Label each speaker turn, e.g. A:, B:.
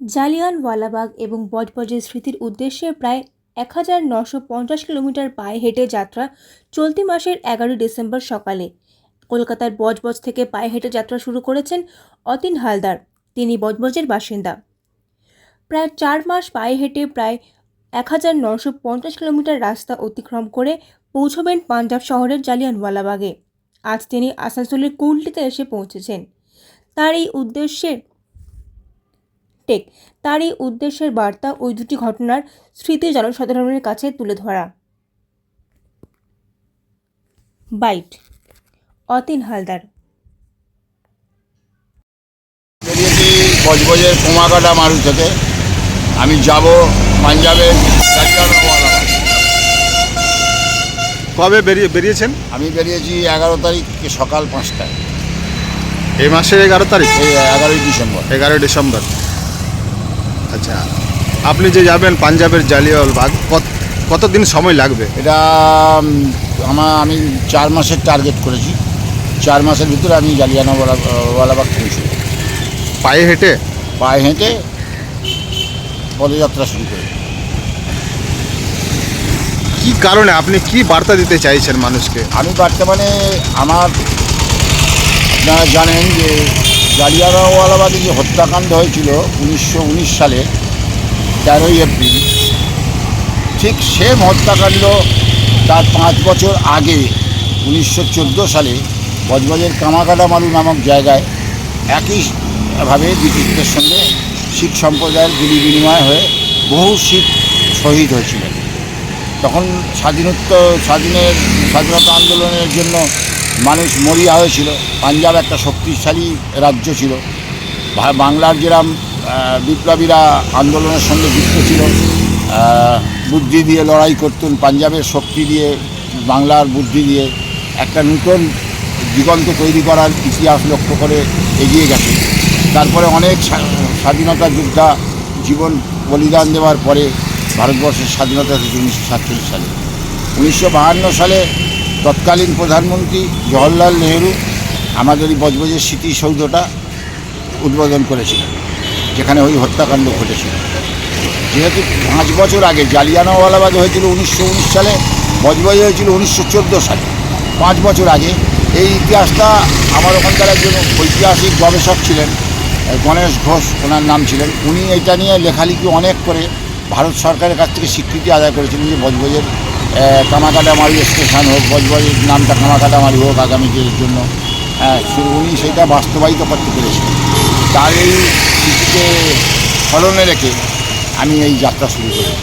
A: জালিয়ানওয়ালাবাগ এবং বজবজের স্মৃতির উদ্দেশ্যে প্রায় এক হাজার নশো পঞ্চাশ কিলোমিটার পায়ে হেঁটে যাত্রা চলতি মাসের এগারোই ডিসেম্বর সকালে। কলকাতার বজবজ থেকে পায়ে হেঁটে যাত্রা শুরু করেছেন অতীন হালদার। তিনি বজবজের বাসিন্দা। প্রায় চার মাস পায়ে হেঁটে প্রায় এক হাজার নশো পঞ্চাশ কিলোমিটার রাস্তা অতিক্রম করে পৌঁছবেন পাঞ্জাব শহরের জালিয়ানওয়ালাবাগে। আজ তিনি আসানসোলের কুলটিতে এসে পৌঁছেছেন। তার এই উদ্দেশ্যে টেক। তার এই উদ্দেশ্যের বার্তা ওই দুটি ঘটনার স্মৃতি জনসাধারণের কাছে তুলে ধরা। বাইট অতীন হালদার।
B: বেরিয়েছি বজবজের কোমাকাটা মারু থেকে। আমি যাব পাঞ্জাবের জালিয়ানওয়ালা
C: কবে বেরিয়ে বেরিয়েছেন?
B: আমি বেরিয়েছি এগারো তারিখ সকাল পাঁচটায়।
C: এই মাসের এগারো তারিখ?
B: এই এগারোই ডিসেম্বর।
C: এগারোই ডিসেম্বর। আচ্ছা আপনি যে যাবেন পাঞ্জাবের জালিয়ালবাগ কত কতদিন সময় লাগবে?
B: এটা আমার আমি চার মাসের টার্গেট করেছি। চার মাসের ভিতরে আমি জালিয়ানওয়ালা ওয়ালাবাগ পৌঁছব
C: পায়ে হেঁটে?
B: পায়ে হেঁটে পদযাত্রা শুরু করি
C: কি কারণে? আপনি কি বার্তা দিতে চাইছেন মানুষকে?
B: আমি বর্তমানে আমার আপনারা জানেন যে জালিয়ানওয়ালাবাগে যে হত্যাকাণ্ড হয়েছিল উনিশশো উনিশ সালে, তেরোই এপ্রিল, ঠিক সেম হত্যাকাণ্ড তার পাঁচ বছর আগে, উনিশশো চোদ্দ সালে বজবজের কামাকাটামারু নামক জায়গায় একইভাবে ব্রিটিশদের সঙ্গে শিখ সম্প্রদায়ের গুলি বিনিময় হয়ে বহু শিখ শহীদ হয়েছিলেন তখন স্বাধীনোত্ত স্বাধীনের, স্বাধীনতা আন্দোলনের জন্য মানুষ মরিয়া হয়েছিল। পাঞ্জাব একটা শক্তিশালী রাজ্য ছিল। বাংলার যেরাম বিপ্লবীরা আন্দোলনের সঙ্গে যুক্ত ছিল বুদ্ধি দিয়ে লড়াই করতেন, পাঞ্জাবের শক্তি দিয়ে, বাংলার বুদ্ধি দিয়ে একটা নূতন দিগন্ত তৈরি করার ইতিহাস লক্ষ্য করে এগিয়ে গেছে। তারপরে অনেক স্বাধীনতা যোদ্ধা জীবন বলিদান দেওয়ার পরে ভারতবর্ষের স্বাধীনতা থেকে উনিশশো সাতচল্লিশ সালে। উনিশশো সালে তৎকালীন প্রধানমন্ত্রী জওহরলাল নেহেরু আমাদের এই বজবজের স্মৃতিসৌধটা উদ্বোধন করেছিলেন, যেখানে ওই হত্যাকাণ্ড ঘটেছিল। যেহেতু পাঁচ বছর আগে জালিয়ানাওয়ালাবাদ হয়েছিল উনিশশো উনিশ সালে, বজবজ হয়েছিল উনিশশো চোদ্দ সালে। পাঁচ বছর আগে এই ইতিহাসটা আমার ওখানকার একজন ঐতিহাসিক গবেষক ছিলেন, গণেশ ঘোষ, ওনার নাম ছিলেন। উনি এটা নিয়ে লেখালেখি অনেক করে ভারত সরকারের কাছ থেকে স্বীকৃতি আদায় করেছিলেন যে বজবজের কামাকাটামারি স্টেশন হোক, বজবজের নামটা কামাকাটামারি হোক আগামী দিনের জন্য। হ্যাঁ উনি সেটা বাস্তবায়িত করতে পেরেছেন। তার এই স্মৃতিকে স্মরণে রেখে আমি এই যাত্রা শুরু করেছি।